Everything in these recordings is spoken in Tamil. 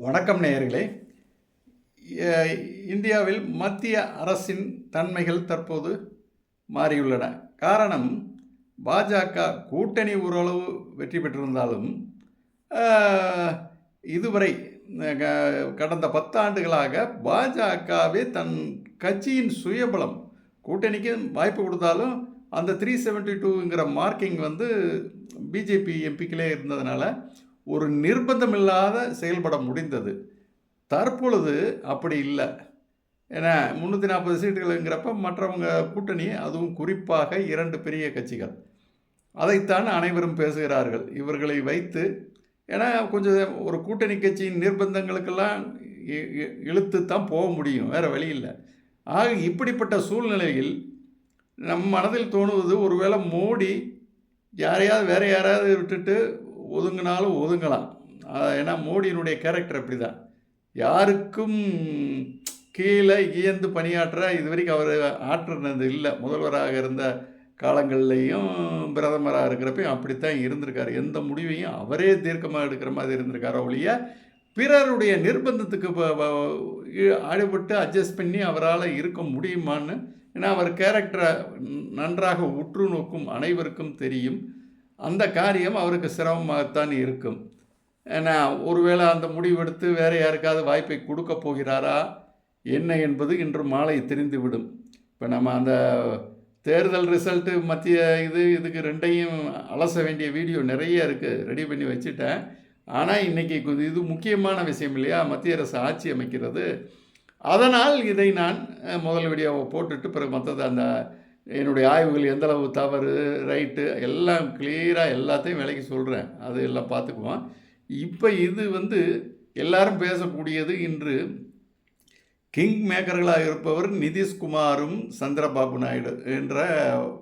வணக்கம் நேயர்களே. இந்தியாவில் மத்திய அரசின் தன்மைகள் தற்போது மாறியுள்ளன. காரணம் பாஜக கூட்டணி ஓரளவு வெற்றி பெற்றிருந்தாலும் இதுவரை க- கடந்த பத்தாண்டுகளாக பாஜகவே தன் கட்சியின் சுயபலம் கூட்டணிக்கு வாய்ப்பு கொடுத்தாலும் அந்த த்ரீ செவன்ட்டி டூங்கிற மார்க்கிங் வந்து பிஜேபி எம்பிக்களே இருந்ததுனால ஒரு நிர்பந்தமில்லாத செயல்பட முடிந்தது. தற்பொழுது அப்படி இல்லை. ஏன்னா முந்நூற்றி நாற்பது சீட்டுகளுங்கிறப்ப மற்றவங்க கூட்டணி அதுவும் குறிப்பாக இரண்டு பெரிய கட்சிகள். அதைத்தான் அனைவரும் பேசுகிறார்கள். இவர்களை வைத்து ஏன்னா கொஞ்சம் ஒரு கூட்டணி கட்சியின் நிர்பந்தங்களுக்கெல்லாம் இ- இழுத்து தான் போக முடியும். வேறு வழி இல்லை. ஆக இப்படிப்பட்ட சூழ்நிலையில் நம் மனதில் தோணுவது ஒருவேளை மோடி யாரையாவது வேற யாராவது விட்டுட்டு ஒதுங்கினாலும் ஒதுங்கலாம். ஏன்னா மோடியினுடைய கேரக்டர் அப்படி தான் யாருக்கும் கீழே இயந்து பணியாற்ற இது வரைக்கும் அவர் ஆற்றுனது இல்லை. முதல்வராக இருந்த காலங்கள்லேயும் பிரதமராக இருக்கிறப்பையும் அப்படித்தான் இருந்திருக்காரு. எந்த முடிவையும் அவரே தீர்க்கமாக எடுக்கிற மாதிரி இருந்திருக்கார் ஒழிய பிறருடைய நிர்பந்தத்துக்கு அடிபட்டு அட்ஜஸ்ட் பண்ணி அவரால் இருக்க முடியுமான்னு ஏன்னா அவர் கேரக்டரை நன்றாக உற்று நோக்கும் அனைவருக்கும் தெரியும். அந்த காரியம் அவருக்கு சிரமமாகத்தான் இருக்கும். ஏன்னா ஒருவேளை அந்த முடிவெடுத்து வேறு யாருக்காவது வாய்ப்பை கொடுக்க போகிறாரா? என்ன என்பது இன்று மாலை தெரிந்துவிடும். இப்போ நம்ம அந்த தேர்தல் ரிசல்ட்டு மத்திய இது இதுக்கு ரெண்டையும் அலச வேண்டிய வீடியோ நிறைய இருக்குது ரெடி பண்ணி வச்சுட்டேன். ஆனால் இன்றைக்கி இது முக்கியமான விஷயம் இல்லையா? மத்திய அரசு ஆட்சி அமைக்கிறது. அதனால் இதை நான் முதல் வீடியோவை போட்டுட்டு பிறகு மற்றது அந்த என்னுடைய ஆய்வுகள் எந்தளவு தவறு ரைட்டு எல்லாம் கிளியராக எல்லாத்தையும் விலைக்கு சொல்கிறேன் அது எல்லாம் பார்த்துக்குவோம். இப்போ இது வந்து எல்லாரும் பேசக்கூடியது இன்று கிங் மேக்கர்களாக இருப்பவர் நிதிஷ்குமாரும் சந்திரபாபு நாயுடு என்ற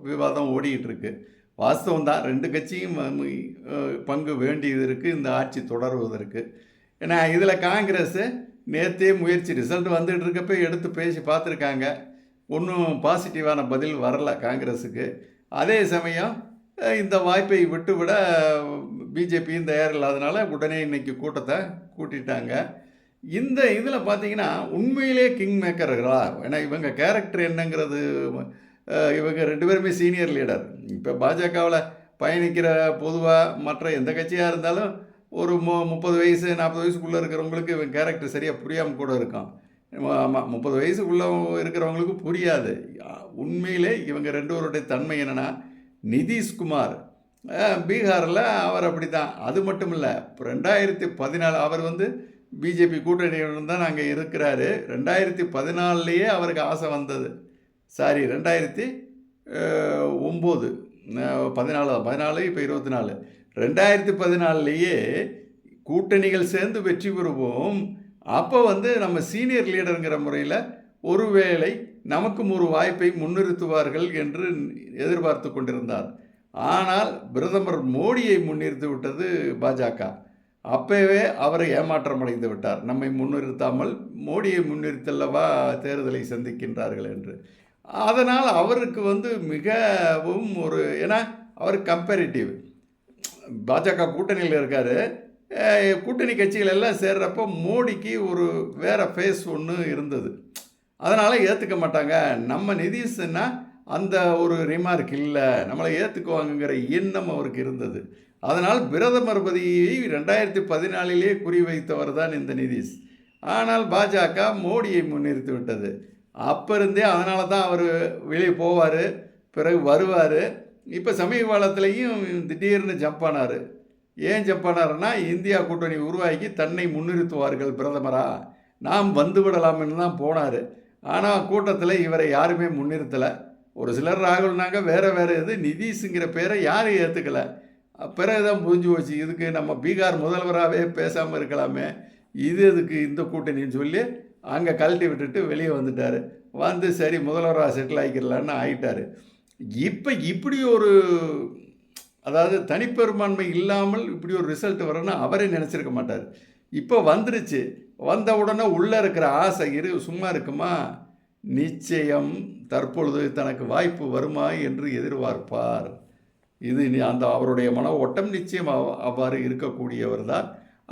விவாதம் ஓடிக்கிட்டு வாஸ்தவம் தான். ரெண்டு கட்சியும் பங்கு வேண்டியது இருக்குது இந்த ஆட்சி தொடர்வதற்கு. ஏன்னா இதில் காங்கிரஸ் நேற்றே முயற்சி ரிசல்ட் வந்துட்டு இருக்கப்ப எடுத்து பேசி பார்த்துருக்காங்க. ஒன்றும் பாசிட்டிவான பதில் வரல காங்கிரஸுக்கு. அதே சமயம் இந்த வாய்ப்பை விட்டுவிட பிஜேபியும் தயாரில்லாதனால உடனே இன்னைக்கு கூட்டத்தை கூட்டிட்டாங்க. இந்த இதில் பார்த்தீங்கன்னா உண்மையிலே கிங் மேக்கர்களா ஏன்னா இவங்க கேரக்டர் என்னங்கிறது இவங்க ரெண்டு பேருமே சீனியர் லீடர் இப்போ பாஜகவில் பயணிக்கிற பொதுவாக மற்ற எந்த கட்சியாக இருந்தாலும் ஒரு மு முப்பது வயசு நாற்பது வயசுக்குள்ளே இருக்கிறவங்களுக்கு இவங்க கேரக்டர் சரியாக புரியாமல் கூட இருக்கும் ஆமாம் முப்பது வயசுக்குள்ள இருக்கிறவங்களுக்கு புரியாது. உண்மையிலே இவங்க ரெண்டு பேருடைய தன்மை என்னென்னா நிதிஷ்குமார் பீகாரில் அவர் அப்படி தான் அது மட்டும் இல்லை ரெண்டாயிரத்தி பதினாலு அவர் வந்து பிஜேபி கூட்டணியுடன் தான் அங்கே இருக்கிறாரு. ரெண்டாயிரத்தி பதினாலுலேயே அவருக்கு ஆசை வந்தது. சாரி ரெண்டாயிரத்தி ஒம்பது பதினாலு பதினாலு இப்போ இருபத்தி நாலு. ரெண்டாயிரத்தி பதினாலுலேயே கூட்டணிகள் சேர்ந்து வெற்றி பெறுவோம். அப்போ வந்து நம்ம சீனியர் லீடருங்கிற முறையில் ஒருவேளை நமக்கும் ஒரு வாய்ப்பை முன்னிறுத்துவார்கள் என்று எதிர்பார்த்து கொண்டிருந்தார். ஆனால் பிரதமர் மோடியை முன்னிறுத்தி விட்டது பாஜக. அப்பவே அவரை ஏமாற்றம் அடைந்து விட்டார். நம்மை முன்னிறுத்தாமல் மோடியை முன்னிறுத்தல்லவா தேர்தலை சந்திக்கின்றார்கள் என்று. அதனால் அவருக்கு வந்து மிகவும் ஒரு ஏன்னா அவர் கம்பேரிட்டிவ் பாஜக கூட்டணியில் இருக்கார். கூட்டணி கட்சிகள் எல்லாம் சேர்றப்போ மோடிக்கு ஒரு வேறு ஃபேஸ் ஒன்று இருந்தது. அதனால் ஏற்றுக்க மாட்டாங்க. நம்ம நிதிஷ்னா அந்த ஒரு ரிமார்க் இல்லை. நம்மளை ஏற்றுக்குவாங்கங்கிற எண்ணம் அவருக்கு இருந்தது. அதனால் பிரதமர் பதவியை ரெண்டாயிரத்தி பதினாலிலே குறிவைத்தவர் தான் இந்த நிதிஷ். ஆனால் பாஜக மோடியை முன்னிறுத்தி விட்டது. அப்போ இருந்தே அதனால தான் அவர் வெளியே போவார் பிறகு வருவார். இப்போ சமீப காலத்துலேயும் திடீர்னு ஜம்ப் ஆனார். ஏன் ஜம்ப் இந்தியா கூட்டணி உருவாக்கி தன்னை முன்னிறுத்துவார்கள் பிரதமரா. நாம் வந்து விடலாம்னு தான் போனார். ஆனால் கூட்டத்தில் இவரை யாருமே முன்னிறுத்தலை. ஒரு சிலர் ராகுல்னாங்க வேறு வேறு இது நிதிஷுங்கிற பேரை யாரும் ஏற்றுக்கலை பிறகு தான் புரிஞ்சு போச்சு இதுக்கு நம்ம பீகார் முதல்வராகவே பேசாமல் இருக்கலாமே. இது இதுக்கு இந்த கூட்டணின்னு சொல்லி அங்கே கழட்டி விட்டுட்டு வெளியே வந்துட்டார். வந்து சரி முதல்வராக செட்டில் ஆகிக்கிறலான்னு ஆகிட்டார் இப்போ இப்படி ஒரு அதாவது தனிப்பெரும்பான்மை இல்லாமல் இப்படி ஒரு ரிசல்ட் வரணும்னு அவரே நினச்சிருக்க மாட்டார். இப்போ வந்துருச்சு. வந்த உடனே உள்ளே இருக்கிற ஆசை இரு சும்மா இருக்குமா? நிச்சயம் தற்பொழுது தனக்கு வாய்ப்பு வருமா என்று எதிர்பார்ப்பார். இது அந்த அவருடைய மன ஓட்டம் நிச்சயம் அவ்வாறு இருக்கக்கூடியவர் தான்.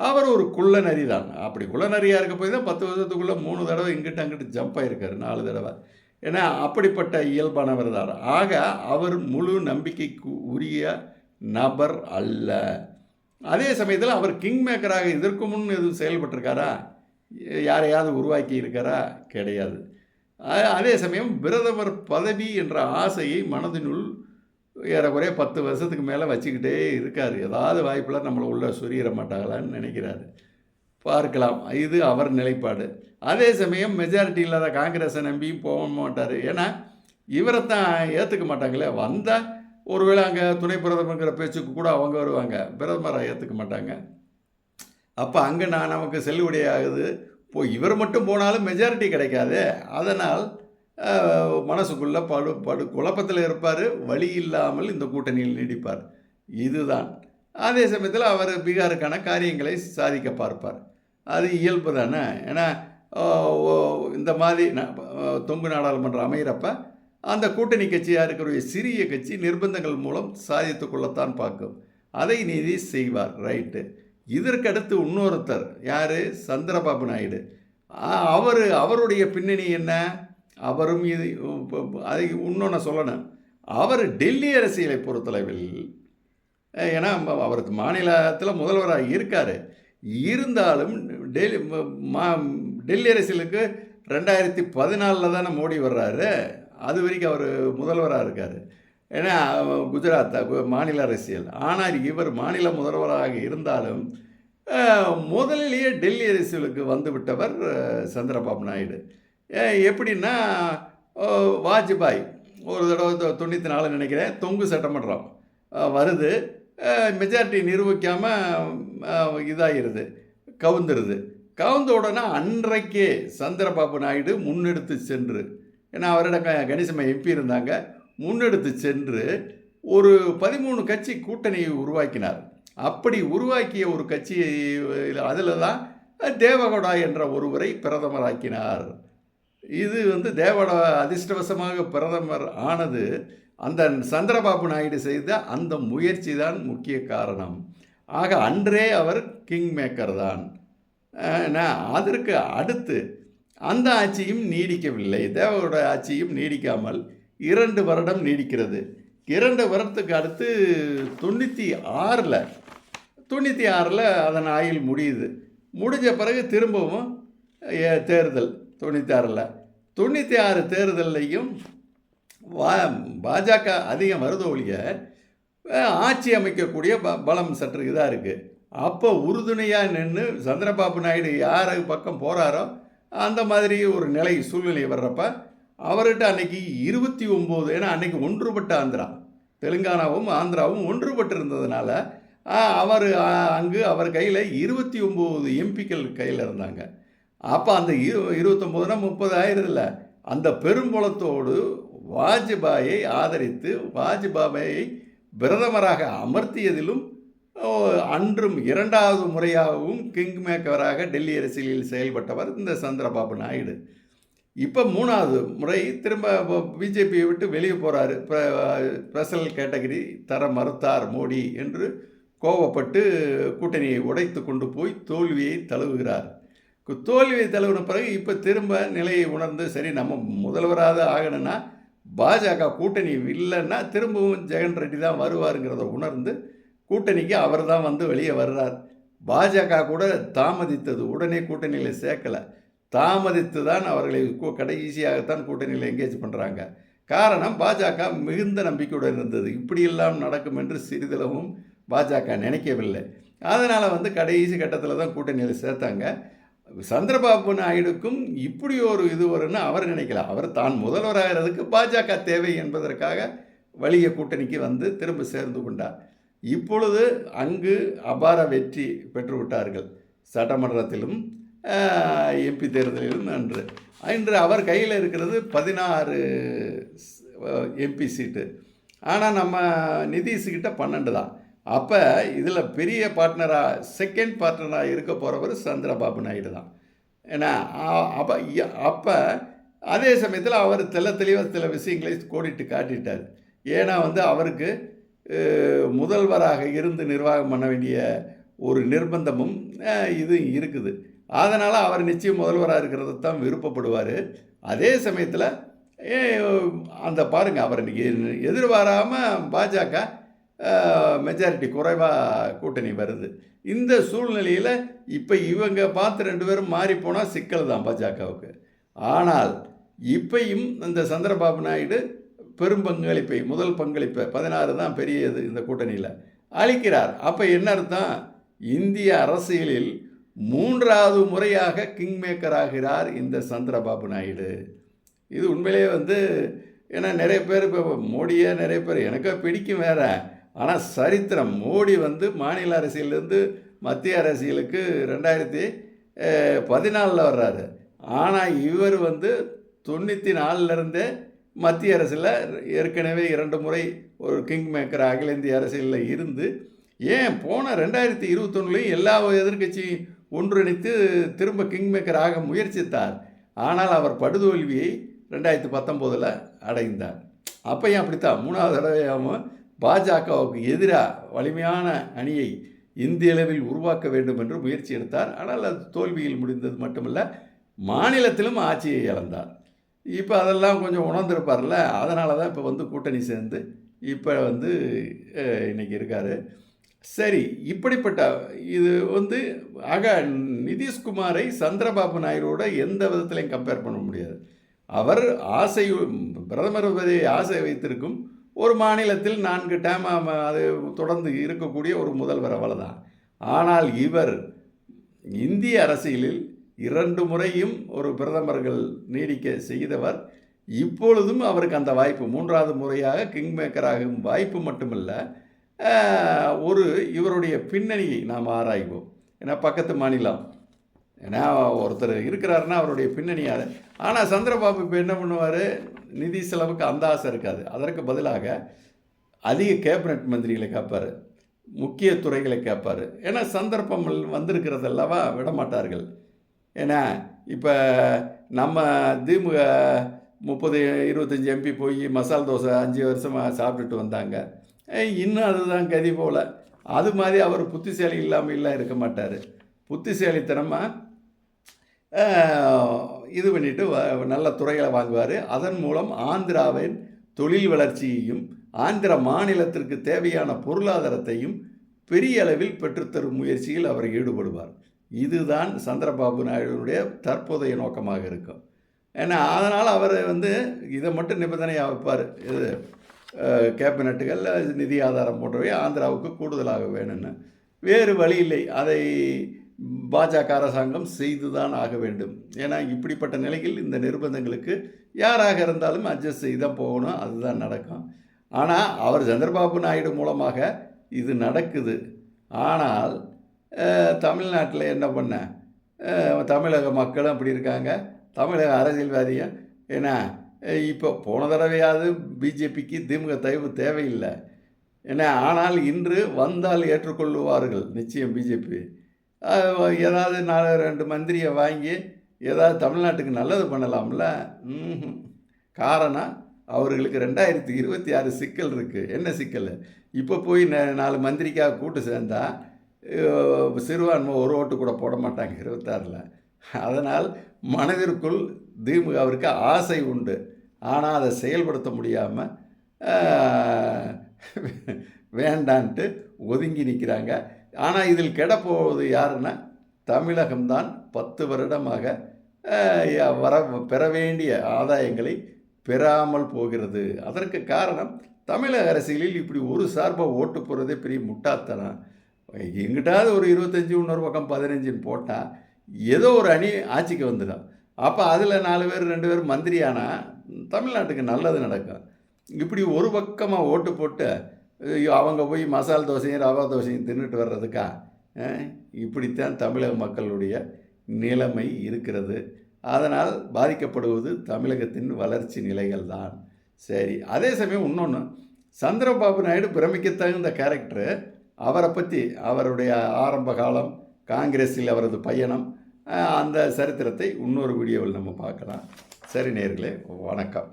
அவர் ஒரு குள்ளநரி தான். அப்படி குள்ளநரியாக இருக்க போய் தான் பத்து வருஷத்துக்குள்ளே மூணு தடவை இங்கிட்ட அங்கிட்டு ஜம்ப் ஆகிருக்காரு நாலு தடவை. ஏன்னா அப்படிப்பட்ட இயல்பானவர் தான். ஆக அவர் முழு நம்பிக்கைக்கு உரிய நபர் அல்ல. அதே சமயத்தில் அவர் கிங் மேக்கராக இதற்கு முன் எதுவும் செயல்பட்டிருக்காரா? யாரையாவது உருவாக்கி இருக்காரா? கிடையாது. அதே சமயம் பிரதமர் பதவி என்ற ஆசையை மனதினுள் ஏறக்குறைய பத்து வருஷத்துக்கு மேலே வச்சுக்கிட்டே இருக்கார். ஏதாவது வாய்ப்பில் நம்மளை உள்ள சொரியிட மாட்டாங்களான்னு நினைக்கிறாரு. பார்க்கலாம். இது அவர் நிலைப்பாடு. அதே சமயம் மெஜாரிட்டி இல்லாத காங்கிரஸை நம்பியும் போக மாட்டார். ஏன்னா இவரைத்தான் ஏற்றுக்க மாட்டாங்களே. வந்தால் ஒருவேளை அங்கே துணை பிரதமருங்கிற பேச்சுக்கு கூட அவங்க வருவாங்க. பிரதமரை ஏற்றுக்க மாட்டாங்க. அப்போ அங்கே நான் நமக்கு செல்லுபடியாகுது இப்போ இவர் மட்டும் போனாலும் மெஜாரிட்டி கிடைக்காது. அதனால் மனசுக்குள்ளே படு படு குழப்பத்தில் இருப்பார். வழி இல்லாமல் இந்த கூட்டணியில் நீடிப்பார். இதுதான். அதே சமயத்தில் அவர் பீகாருக்கான காரியங்களை சாதிக்க பார்ப்பார். அது இயல்பு தானே. ஏன்னா இந்த மாதிரி தொங்கு நாடாளுமன்றம் அமைகிறப்ப அந்த கூட்டணி கட்சியாக இருக்கிற சிறிய கட்சி நிர்பந்தங்கள் மூலம் சாதித்து கொள்ளத்தான் பார்க்கும். அதை நீதி செய்வார். ரைட்டு இதற்கடுத்து இன்னொருத்தர் யார்? சந்திரபாபு நாயுடு. அவர் அவருடைய பின்னணி என்ன? அவரும் இது அதை இன்னொன்று சொல்லணும். அவர் டெல்லி அரசியலை பொறுத்தளவில் ஏன்னா அவருக்கு மாநிலத்தில் முதல்வராக இருக்கார். இருந்தாலும் டெல்லி மா- டெல்லி அரசியலுக்கு ரெண்டாயிரத்தி பதினாலில் தானே மோடி வர்றாரு. அது வரைக்கும் அவர் முதல்வராக இருக்கார். ஏன்னா குஜராத் மாநில அரசியல். ஆனால் இவர் மாநில முதல்வராக இருந்தாலும் முதலிலேயே டெல்லி அரசியலுக்கு வந்துவிட்டவர் சந்திரபாபு நாயுடு. எப்படின்னா வாஜ்பாய். ஒரு தடவை தொண்ணூற்றி நாலு நினைக்கிறேன் தொங்கு சட்டமன்றம் வருது. மெஜாரிட்டி நிரூபிக்காமல் இதாகிருது கவுந்துருது. கவுந்த உடனே அன்றைக்கே சந்திரபாபு நாயுடு முன்னெடுத்து சென்று ஏன்னா அவரிடம் க கணிசமா எம்பி இருந்தாங்க. முன்னெடுத்து சென்று ஒரு பதிமூணு கட்சி கூட்டணியை உருவாக்கினார். அப்படி உருவாக்கிய ஒரு கட்சி அதில் தான் தேவகவுடா என்ற ஒருவரை பிரதமராக்கினார். இது வந்து தேவகவுடா அதிர்ஷ்டவசமாக பிரதமர் ஆனது அந்த சந்திரபாபு நாயுடு செய்த அந்த முயற்சி தான் முக்கிய காரணம். ஆக அன்றே அவர் கிங் மேக்கர் தான் அதற்கு அடுத்து அந்த ஆட்சியும் நீடிக்கவில்லை. தேவரோட ஆட்சியும் நீடிக்காமல் இரண்டு வருடம் நீடிக்கிறது. இரண்டு வருடத்துக்கு அடுத்து தொண்ணூற்றி ஆறில் தொண்ணூற்றி ஆறில் அதன் ஆயுள் முடியுது. முடிஞ்ச பிறகு திரும்பவும் தேர்தல் தொண்ணூற்றி ஆறில். தொண்ணூற்றி ஆறு தேர்தல்லையும் வா பாஜக அதிகம் வருது ஒழிய ஆட்சி அமைக்கக்கூடிய ப பலம் சற்று இதாக இருக்குது அப்போ உறுதுணையாக நின்று சந்திரபாபு நாயுடு யார் பக்கம் போகிறாரோ அந்த மாதிரி ஒரு நிலை சூழ்நிலை வர்றப்ப அவர்கிட்ட அன்னைக்கு இருபத்தி ஒம்பது ஏன்னா அன்னைக்கு ஒன்றுபட்ட ஆந்திரா. தெலுங்கானாவும் ஆந்திராவும் ஒன்றுபட்டு இருந்ததுனால அவர் அங்கு அவர் கையில் இருபத்தி ஒம்பது எம்பிக்கள் கையில் இருந்தாங்க. அப்போ அந்த இரு இருபத்தொம்போதுனா முப்பது ஆயிரதில்ல. அந்த பெரும்புலத்தோடு வாஜ்பாயை ஆதரித்து வாஜ்பாயை பிரதமராக அமர்த்தியதிலும் அன்றும் இரண்டாவது முறையாகவும் கிங் மேக்கராக டெல்லி அரசியலில் செயல்பட்டவர் இந்த சந்திரபாபு நாயுடு. இப்போ மூணாவது முறை திரும்ப பிஜேபியை விட்டு வெளியே போகிறாரு ஸ்பெஷல் கேட்டகரி தர மறுத்தார் மோடி என்று கோவப்பட்டு கூட்டணியை உடைத்து கொண்டு போய் தோல்வியை தழுவுகிறார். தோல்வியை தழுவின பிறகு இப்போ திரும்ப நிலையை உணர்ந்து சரி நம்ம முதல்வராக ஆகணும்னா பாஜக கூட்டணி இல்லைன்னா திரும்பவும் ஜெகன் ரெட்டி தான் வருவாருங்கிறத உணர்ந்து கூட்டணிக்கு அவர் தான் வந்து வெளியே வர்றார். பாஜக கூட தாமதித்தது. உடனே கூட்டணியில் சேர்க்கலை. தாமதித்து தான் அவர்களை கடைசியாகத்தான் கூட்டணியில் எங்கேஜ் பண்ணுறாங்க காரணம் பாஜக மிகுந்த நம்பிக்கையுடன் இருந்தது. இப்படியெல்லாம் நடக்கும் என்று சிறிதளவும் பாஜக நினைக்கவில்லை. அதனால் வந்து கடைசி கட்டத்தில் தான் கூட்டணியில் சேர்த்தாங்க. சந்திரபாபு நாயுடுக்கும் இப்படி ஒரு இது வரும்னு அவர் நினைக்கல. அவர் தான் முதல்வராகிறதுக்கு பாஜக தேவை என்பதற்காக வலிய கூட்டணிக்கு வந்து திரும்ப சேர்ந்து கொண்டார். இப்பொழுது அங்கு அபார வெற்றி பெற்றுவிட்டார்கள். சட்டமன்றத்திலும் எம்பி தேர்தலிலும் அன்று. இன்று அவர் கையில் இருக்கிறது பதினாறு எம்பி சீட்டு. ஆனால் நம்ம நிதிஷ்கிட்ட பன்னெண்டு தான். அப்போ இதில் பெரிய பார்ட்னராக செகண்ட் பார்ட்னராக இருக்க போகிறவர் சந்திரபாபு நாயுடு தான். ஏன்னா அப்போ அப்போ அதே சமயத்தில் அவர் தெள்ள தெளிவாக சில விஷயங்களை கோடிட்டு காட்டிட்டார். ஏன்னா வந்து அவருக்கு முதல்வராக இருந்து நிர்வாகம் பண்ண வேண்டிய ஒரு நிர்பந்தமும் இது இருக்குது. அதனால் அவர் நிச்சயம் முதல்வராக இருக்கிறத தான் விருப்பப்படுவார். அதே சமயத்தில் அந்த பாருங்கள் அவர் இன்றைக்கி எதிர்பாராமல் பாஜக மெஜாரிட்டி குறைவாக கூட்டணி வருது. இந்த சூழ்நிலையில் இப்போ இவங்க பார்த்து ரெண்டு பேரும் மாறி போனால் சிக்கல் தான் பாஜகவுக்கு. ஆனால் இப்பையும் இந்த சந்திரபாபு நாயுடு பெரும் பங்களிப்பை முதல் பங்களிப்பை பதினாறு தான் பெரியது இந்த கூட்டணியில் அளிக்கிறார். அப்போ என்ன அர்த்தம்? இந்திய அரசியலில் மூன்றாவது முறையாக கிங் மேக்கர் ஆகிறார் இந்த சந்திரபாபு நாயுடு. இது உண்மையிலேயே வந்து ஏன்னா நிறைய பேர் இப்போ மோடியே நிறைய பேர் எனக்கு பிடிக்கும் வேற. ஆனால் சரித்திரம் மோடி வந்து மாநில அரசியலேருந்து மத்திய அரசியலுக்கு ரெண்டாயிரத்தி பதினாலில் வர்றாரு. ஆனால் இவர் வந்து தொண்ணூற்றி நாலுலேருந்தே மத்திய அரசில் ஏற்கனவே இரண்டு முறை ஒரு கிங் மேக்கர் அகில இந்திய அரசியலில் இருந்து ஏன் போன ரெண்டாயிரத்தி இருபத்தொன்னுலையும் எல்லா எதிர்க்கட்சியும் ஒன்றிணைத்து திரும்ப கிங் மேக்கர் ஆக முயற்சித்தார். ஆனால் அவர் படுதோல்வியை ரெண்டாயிரத்தி பத்தொம்போதில் அடைந்தார். அப்பையும் அப்படித்தான்? மூணாவது தடவையாகவும் பாஜகவுக்கு எதிராக வலிமையான அணியை இந்திய அளவில் உருவாக்க வேண்டும் என்று முயற்சி எடுத்தார். ஆனால் அது தோல்வியில் முடிந்தது மட்டுமல்ல மாநிலத்திலும் ஆட்சியை இழந்தார். இப்போ அதெல்லாம் கொஞ்சம் உணர்ந்திருப்பார்ல அதனால தான் இப்போ வந்து கூட்டணி சேர்ந்து இப்போ வந்து இன்றைக்கி இருக்கார். சரி இப்படிப்பட்ட இது வந்து ஆக நிதிஷ்குமாரை சந்திரபாபு நாயுடோட எந்த விதத்திலையும் கம்பேர் பண்ண முடியாது. அவர் ஆசை பிரதமர் பதவியை ஆசை வைத்திருக்கும் ஒரு மாநிலத்தில் நான்கு டேம் அது தொடர்ந்து இருக்கக்கூடிய ஒரு முதல்வர் அவ்வளோதான் ஆனால் இவர் இந்திய அரசியலில் இரண்டு முறையும் ஒரு பிரதமர்கள் நீடிக்க செய்தவர். இப்பொழுதும் அவருக்கு அந்த வாய்ப்பு. மூன்றாவது முறையாக கிங் மேக்கராகும் வாய்ப்பு மட்டுமல்ல ஒரு இவருடைய பின்னணியை நாம் ஆராய்வோம். ஏன்னா பக்கத்து மாநிலம். ஏன்னா ஒருத்தர் இருக்கிறாருன்னா அவருடைய பின்னணி அது ஆனால் சந்திரபாபு இப்போ என்ன பண்ணுவார்? நிதி செலவுக்கு அந்த ஆசை இருக்காது. அதற்கு பதிலாக அதிக கேபினட் மந்திரிகளை கேட்பார் முக்கிய துறைகளை கேட்பார் ஏன்னா சந்தர்ப்பம் வந்திருக்கிறதல்லவா விடமாட்டார்கள். விட மாட்டார்கள் ஏன்னா இப்போ நம்ம திமுக முப்பது இருபத்தஞ்சி எம்பி போய் மசால் தோசை அஞ்சு வருஷமாக சாப்பிட்டுட்டு வந்தாங்க. இன்னும் அதுதான் கதி போல். அது மாதிரி அவர் புத்திசாலி இல்லாமல் இல்லை இருக்க மாட்டார். புத்திசாலித்தனமாக இது பண்ணிவிட்டு வ- நல்ல துறைகளை வாங்குவார் அதன் மூலம் ஆந்திராவின் தொழில் வளர்ச்சியையும் ஆந்திர மாநிலத்திற்கு தேவையான பொருளாதாரத்தையும் பெரிய அளவில் பெற்றுத்தரும் முயற்சியில் அவர் ஈடுபடுவார். இதுதான் சந்திரபாபு நாயுடுடைய தற்போதைய நோக்கமாக இருக்கும். ஏன்னா அதனால் அவர் வந்து இதை மட்டும் நிபந்தனையாக வைப்பார். இது கேபினட்டுகள் நிதி ஆதாரம் போன்றவை ஆந்திராவுக்கு கூடுதலாக வேணும்னு. வேறு வழி இல்லை. அதை பாஜக அரசாங்கம் செய்து தான் ஆக வேண்டும். ஏன்னா இப்படிப்பட்ட நிலையில் இந்த நிர்பந்தங்களுக்கு யாராக இருந்தாலும் அட்ஜஸ்ட் செய்து தான் போகணும். அதுதான் நடக்கும். ஆனால் அவர் சந்திரபாபு நாயுடு மூலமாக இது நடக்குது. ஆனால் தமிழ்நாட்டில் என்ன பண்ண? தமிழக மக்களும் அப்படி இருக்காங்க. தமிழக அரசியல்வாதியும் ஏன்னா இப்போ போன தடவையாவது பிஜேபிக்கு திமுக தயவு தேவையில்லை. ஏன்னா ஆனால் இன்று வந்தால் ஏற்றுக்கொள்ளுவார்கள். நிச்சயம் பிஜேபி. ஏதாவது நாலு ரெண்டு மந்திரியை வாங்கி ஏதாவது தமிழ்நாட்டுக்கு நல்லது பண்ணலாம்ல? காரணம் அவர்களுக்கு ரெண்டாயிரத்தி இருபத்தி ஆறு சிக்கல் இருக்குது என்ன சிக்கல்? இப்போ போய் நாலு மந்திரிக்காக கூட்டு சேர்ந்தால் சிறுபான்மை ஒரு ஓட்டு கூட போட மாட்டாங்க இருபத்தாறில். அதனால் மனதிற்குள் திமுகவிற்கு ஆசை உண்டு. ஆனால் அதை செயல்படுத்த முடியாமல் வேண்டான்ட்டு ஒதுங்கி நிற்கிறாங்க ஆனால் இதில் கெடப்போவது யாருன்னா தமிழகம்தான் பத்து வருடமாக வர பெற வேண்டிய ஆதாயங்களை பெறாமல் போகிறது. அதற்கு காரணம் தமிழக அரசியலில் இப்படி ஒரு சார்பாக ஓட்டு போகிறதே பெரிய முட்டாத்தனம். எங்கிட்டாவது ஒரு இருபத்தஞ்சி இன்னொரு பக்கம் பதினஞ்சுன்னு போட்டால் ஏதோ ஒரு அணி ஆட்சிக்கு வந்துடும். அப்போ அதில் நாலு பேர் ரெண்டு பேர் மந்திரி ஆனால் தமிழ்நாட்டுக்கு நல்லது நடக்கும் இப்படி ஒரு பக்கமாக ஓட்டு போட்டு ஐயோ, அவங்க போய் மசால் தோசையும் ரவா தோசையும் தின்னுட்டு வர்றதுக்கா? இப்படித்தான் தமிழக மக்களுடைய நிலைமை இருக்கிறது. அதனால் பாதிக்கப்படுவது தமிழகத்தின் வளர்ச்சி நிலைகள் தான் சரி அதே சமயம் இன்னொன்று சந்திரபாபு நாயுடு பிரமிக்க தகுந்த கேரக்டரு அவரை பற்றி அவருடைய ஆரம்ப காலம் காங்கிரஸில் அவரது பயணம் அந்த சரித்திரத்தை இன்னொரு வீடியோவில் நம்ம பார்க்கலாம். சரி நேர்களே வணக்கம்.